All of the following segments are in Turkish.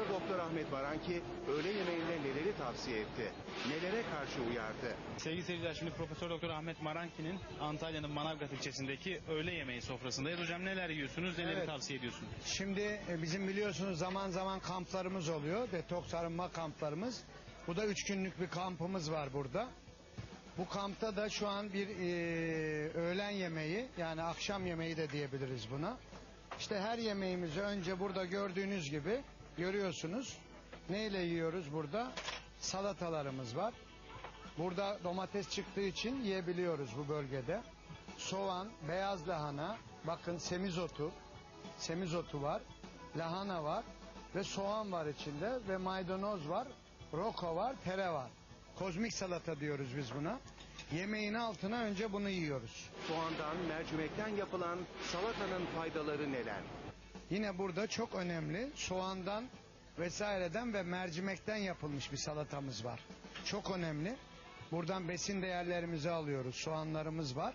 Profesör Doktor Ahmet Baranki öğle yemeğinde neleri tavsiye etti? Nelere karşı uyardı? Sevgili seyirciler şimdi Profesör Doktor Ahmet Maranki'nin Antalya'nın Manavgat ilçesindeki öğle yemeği sofrasındayız. Hocam neler yiyorsunuz, neleri Evet. tavsiye ediyorsunuz? Şimdi e, bizim biliyorsunuz zaman zaman kamplarımız oluyor. Detoks arınma kamplarımız. Bu da üç günlük bir kampımız var burada. Bu kampta da şu an bir e, öğlen yemeği yani akşam yemeği de diyebiliriz buna. İşte her yemeğimizi önce burada gördüğünüz gibi görüyorsunuz. Neyle yiyoruz burada? Salatalarımız var. Burada domates çıktığı için yiyebiliyoruz bu bölgede. Soğan, beyaz lahana, bakın semizotu, semizotu var, lahana var ve soğan var içinde ve maydanoz var, roko var, tere var. Kozmik salata diyoruz biz buna. Yemeğin altına önce bunu yiyoruz. Soğandan, mercimekten yapılan salatanın faydaları neler? Yine burada çok önemli soğandan vesaireden ve mercimekten yapılmış bir salatamız var. Çok önemli. Buradan besin değerlerimizi alıyoruz. Soğanlarımız var.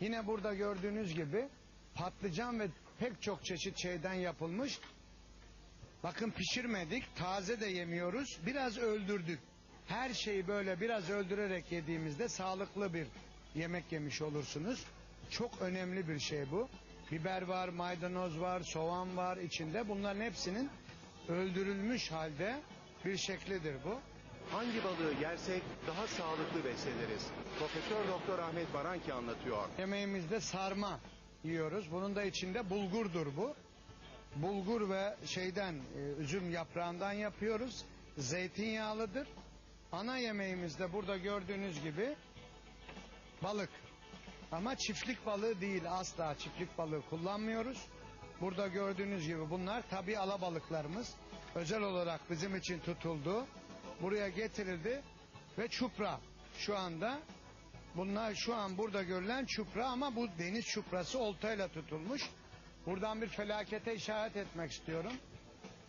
Yine burada gördüğünüz gibi patlıcan ve pek çok çeşit şeyden yapılmış. Bakın pişirmedik, taze de yemiyoruz. Biraz öldürdük. Her şeyi böyle biraz öldürerek yediğimizde sağlıklı bir yemek yemiş olursunuz. Çok önemli bir şey bu. Biber var, maydanoz var, soğan var içinde. Bunların hepsinin öldürülmüş halde bir şeklidir bu. Hangi balığı yersek daha sağlıklı besleniriz? Profesör Doktor Ahmet Baranki anlatıyor. Yemeğimizde sarma yiyoruz. Bunun da içinde bulgurdur bu. Bulgur ve şeyden e, üzüm yaprağından yapıyoruz. Zeytinyağlıdır. Ana yemeğimizde burada gördüğünüz gibi balık. Ama çiftlik balığı değil asla çiftlik balığı kullanmıyoruz. Burada gördüğünüz gibi bunlar tabi alabalıklarımız. Özel olarak bizim için tutuldu. Buraya getirildi ve çupra şu anda Bunlar şu an burada görülen çupra ama bu deniz çuprası oltayla tutulmuş. Buradan bir felakete işaret etmek istiyorum.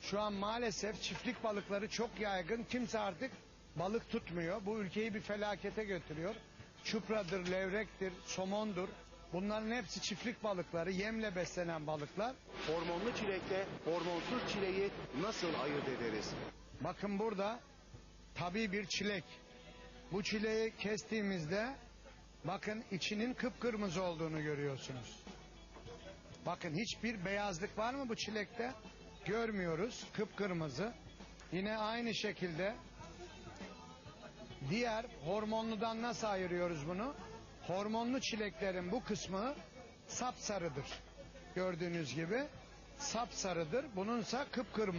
Şu an maalesef çiftlik balıkları çok yaygın. Kimse artık balık tutmuyor. Bu ülkeyi bir felakete götürüyor. Çupradır, levrektir, somondur. Bunların hepsi çiftlik balıkları, yemle beslenen balıklar. Hormonlu çilekle hormonsuz çileği nasıl ayırt ederiz? Bakın burada tabii bir çilek. Bu çileği kestiğimizde bakın içinin kıpkırmızı olduğunu görüyorsunuz. Bakın hiçbir beyazlık var mı bu çilekte? Görmüyoruz. Kıpkırmızı. Yine aynı şekilde diğer hormonludan nasıl ayırıyoruz bunu? Hormonlu çileklerin bu kısmı sapsarıdır. Gördüğünüz gibi sapsarıdır. Bununsa kıpkırmızı.